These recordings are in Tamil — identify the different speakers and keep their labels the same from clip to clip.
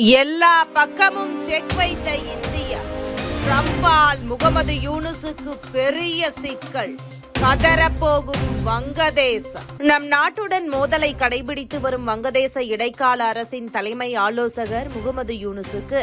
Speaker 1: எல்லா பக்கமும் செக் வைத்த இந்தியா. ட்ரம்பால் முகமது யூனுஸுக்கு பெரிய சிக்கல். கதறப்போகும் வங்கதேசம். நம் நாட்டுடன் மோதலை கடைபிடித்து வரும் வங்கதேச இடைக்கால அரசின் தலைமை ஆலோசகர் முகமது யூனுசுக்கு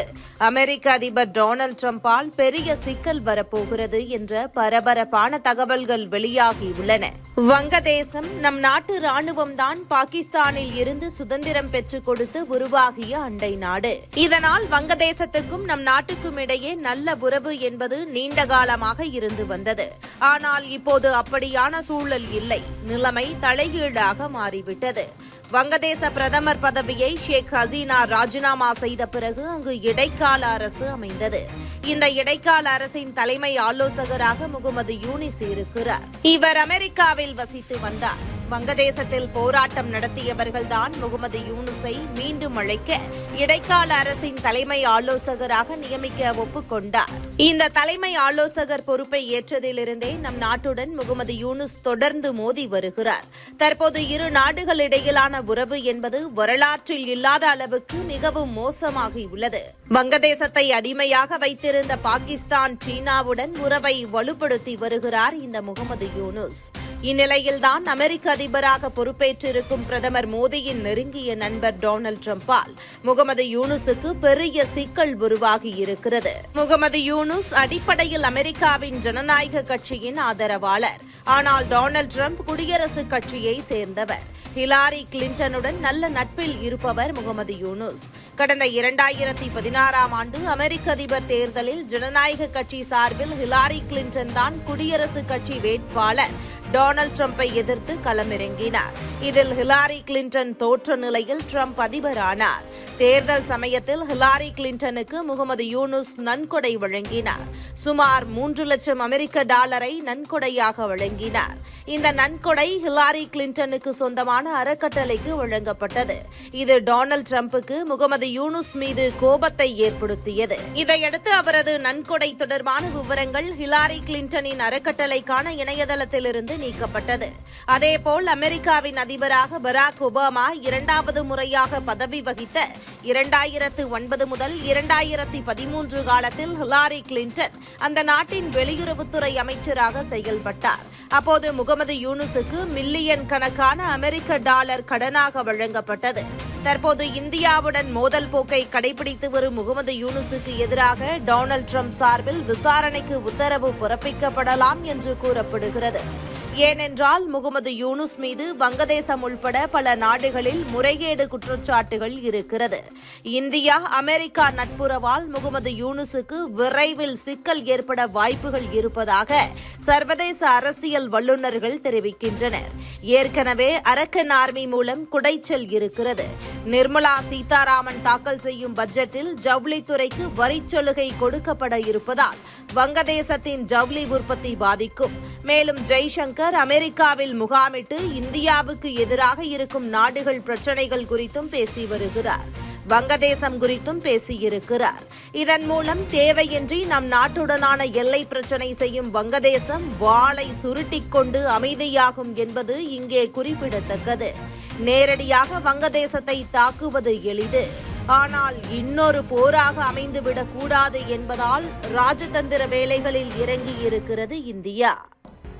Speaker 1: அமெரிக்க அதிபர் டொனால்டு ட்ரம்பால் பெரிய சிக்கல் வரப்போகிறது என்ற பரபரப்பான தகவல்கள் வெளியாகியுள்ளன வங்கதேசம் நம் நாட்டு ராணுவம் தான் பாகிஸ்தானில் இருந்து சுதந்திரம் பெற்றுக் கொடுத்து உருவாகிய அண்டை நாடு. இதனால் வங்கதேசத்துக்கும் நம் நாட்டுக்கும் இடையே நல்ல உறவு என்பது நீண்ட காலமாக இருந்து வந்தது. ஆனால் இப்போது அப்படியான சூழல் இல்லை. நிலைமை தலைகீழாக மாறிவிட்டது. வங்கதேச பிரதமர் பதவியை ஷேக் ஹசீனா ராஜினாமா செய்த பிறகு அங்கு இடைக்கால அரசு அமைந்தது. இந்த இடைக்கால அரசின் தலைமை ஆலோசகராக முகமது யூனிஸ் இருக்கிறார். இவர் அமெரிக்காவில் வசித்து வந்தார். வங்கதேசத்தில் போராட்டம் நடத்தியவர்கள்தான் முகமது யூனுஸை மீண்டும் அழைக்க இடைக்கால அரசின் தலைமை ஆலோசகராக நியமிக்க ஒப்புக்கொண்டார். இந்த தலைமை ஆலோசகர் பொறுப்பை ஏற்றதிலிருந்தே நம் நாட்டுடன் முகமது யூனுஸ் தொடர்ந்து மோதி வருகிறார். தற்போது இரு நாடுகளிடையிலான உறவு என்பது வரலாற்றில் இல்லாத அளவுக்கு மிகவும் மோசமாகியுள்ளது வங்கதேசத்தை அடிமையாக வைத்திருந்த பாகிஸ்தான் சீனாவுடன் உறவை வலுப்படுத்தி வருகிறார் இந்த முகமது யூனுஸ். இந்நிலையில்தான் அமெரிக்க அதிபராக பொறுப்பேற்றிருக்கும் பிரதமர் மோடியின் நெருங்கிய நண்பர் டொனால்டு டிரம்பால் முகமது யூனுஸுக்கு பெரிய சிக்கல் உருவாகியிருக்கிறது முகமது யூனுஸ் அடிப்படையில் அமெரிக்காவின் ஜனநாயக கட்சியின் ஆதரவாளர். ஆனால் டொனால்டு ட்ரம்ப் குடியரசுக் கட்சியை சேர்ந்தவர். ஹிலாரி கிளின்டனுடன் நல்ல நட்பில் இருப்பவர் முகமது யூனுஸ். கடந்த இரண்டாயிரத்தி பதினாறாம் ஆண்டு அமெரிக்க அதிபர் தேர்தலில் ஜனநாயக கட்சி சார்பில் ஹிலாரி கிளின்டன் தான் குடியரசுக் கட்சி வேட்பாளர். டொனால்டு ட்ரம்ப்பை எதிர்த்து களமிறங்கினார். இதில் ஹிலாரி கிளின்டன் தோற்ற நிலையில் ட்ரம்ப் அதிபரானார். தேர்தல் சமயத்தில் ஹிலாரி கிளின்டனுக்கு முகமது யூனுஸ் நன்கொடை வழங்கினார். சுமார் மூன்று லட்சம் அமெரிக்க டாலரை நன்கொடையாக வழங்கினார். இந்த நன்கொடை ஹிலாரி கிளின்டனுக்கு சொந்தமான அறக்கட்டளைக்கு வழங்கப்பட்டது. இது டொனால்டு டிரம்புக்கு முகமது யூனுஸ் மீது கோபத்தை ஏற்படுத்தியது. இதையடுத்து அவரது நன்கொடை தொடர்பான விவரங்கள் ஹிலாரி கிளின்டனின் அறக்கட்டளைக்கான இணையதளத்திலிருந்து நீக்கப்பட்டது. அதேபோல் அமெரிக்காவின் அதிபராக பராக் ஒபாமா இரண்டாவது முறையாக பதவி வகித்த இரண்டாயிரத்து ஒன்பது முதல் இரண்டாயிரத்தி பதிமூன்று காலத்தில் ஹிலாரி கிளின்டன் அந்த நாட்டின் வெளியுறவுத்துறை அமைச்சராக செயல்பட்டார். அப்போது முகமது யூனுஸுக்கு மில்லியன் கணக்கான அமெரிக்க டாலர் கடனாக வழங்கப்பட்டது. தற்போது இந்தியாவுடன் மோதல் போக்கை கடைபிடித்து வரும் முகமது யூனுஸுக்கு எதிராக டொனால்டு ட்ரம்ப் சார்பில் விசாரணைக்கு உத்தரவு பிறப்பிக்கப்படலாம் என்று கூறப்படுகிறது. ஏனென்றால் முகமது யூனுஸ் மீது வங்கதேசம் உள்பட பல நாடுகளில் முறைகேடு குற்றச்சாட்டுகள் இருக்கிறது. இந்தியா அமெரிக்கா நட்புறவால் முகமது யூனுஸுக்கு விரைவில் சிக்கல் ஏற்பட வாய்ப்புகள் இருப்பதாக சர்வதேச அரசியல் வல்லுநர்கள் தெரிவிக்கின்றனர். ஏற்கனவே அரக்கன் ஆர்மி மூலம் குடைச்சல் இருக்கிறது. நிர்மலா சீதாராமன் தாக்கல் செய்யும் பட்ஜெட்டில் ஜவுளித்துறைக்கு வரிச்சலுகை கொடுக்கப்பட இருப்பதால் வங்கதேசத்தின் ஜவுளி உற்பத்தி பாதிக்கும். மேலும் ஜெய்சங்கர் அமெரிக்காவில் முகாமிட்டு இந்தியாவுக்கு எதிராக இருக்கும் நாடுகள் பிரச்சினைகள் குறித்தும் பேசி வருகிறார். வங்கதேசம் குறித்தும் பேசியிருக்கிறார் இதன் மூலம் தேவையின்றி நம் நாட்டுடனான எல்லை பிரச்சினை செய்யும் வங்கதேசம் வாளை சுருட்டிக் கொண்டு அமைதியாகும் என்பது இங்கே குறிப்பிடத்தக்கது. நேரடியாக வங்கதேசத்தை தாக்குவது எளிது. ஆனால் இன்னொரு போராக அமைந்துவிடக் கூடாது என்பதால் ராஜதந்திர வேலைகளில் இறங்கி இருக்கிறது இந்தியா.